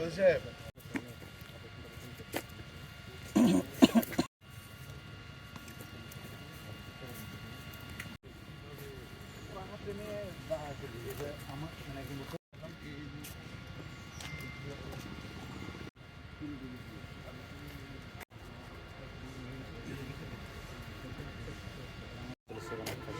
Recep. Thank you.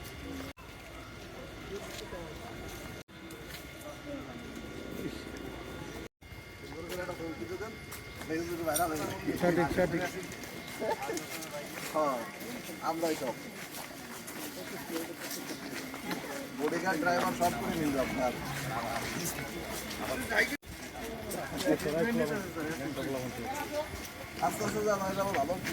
সঠিক সঠিক। আমরাই সব বডিগার্ড ড্রাইভার সব করে নিল আপনার। আস্তে আস্তে জানা আমার ভালো কি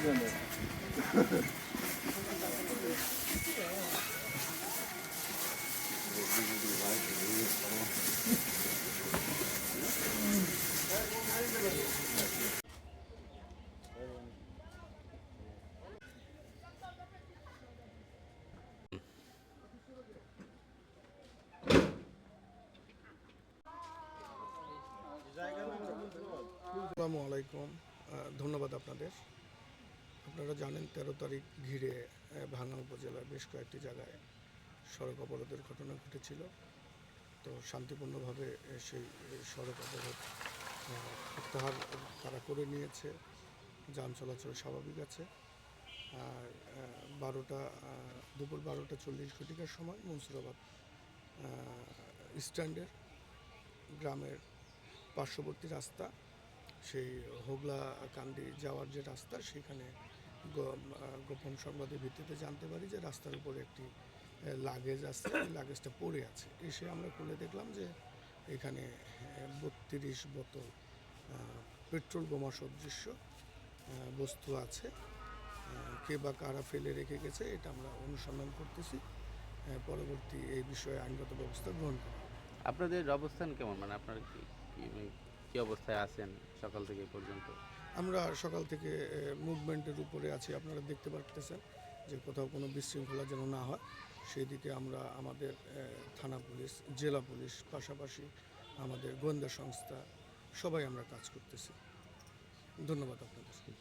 আসসালামু আলাইকুম। ধন্যবাদ আপনাদের। আপনারা জানেন তেরো তারিখ ঘিরে ভাঙা উপজেলার বেশ কয়েকটি জায়গায় সড়ক অবরোধের ঘটনা ঘটেছিল। তো শান্তিপূর্ণভাবে সেই সড়ক অবরোধ প্রত্যাহার তারা করে নিয়েছে। যান চলাচল স্বাভাবিক আছে। আর বারোটা দুপুর বারোটা চল্লিশ ঘটিকার সময় মনসুরাবাদ স্ট্যান্ডের গ্রামের পার্শ্ববর্তী রাস্তা সেই হোগলা কান্দি যাওয়ার যে রাস্তা, সেখানে গোপন সংবাদের ভিত্তিতে জানতে পারি যে রাস্তার উপরে একটি লাগেজ আছে লাগেজটা পড়ে আছে। এসে আমরা খুলে দেখলাম যে এখানে বত্রিশ বোতল পেট্রোল বোমা সদৃশ্য বস্তু আছে। কে বা কারা ফেলে রেখে গেছে, এটা আমরা অনুসন্ধান করতেছি। পরবর্তী এই বিষয়ে আইনগত ব্যবস্থা গ্রহণ করা আপনাদের অবস্থান কেমন? মানে আপনার কি কি- অবস্থায় আছেন সকাল থেকে পর্যন্ত? আমরা সকাল থেকে মুভমেন্টের উপরে আছি, আপনারা দেখতে পারতেছেন যে কোথাও কোনো বিশৃঙ্খলা যেন না হয়। সেই দিকে আমরা আমাদের থানা পুলিশ, জেলা পুলিশ, পাশাপাশি আমাদের গোয়েন্দা সংস্থা, সবাই আমরা কাজ করতেছি। ধন্যবাদ আপনাদের।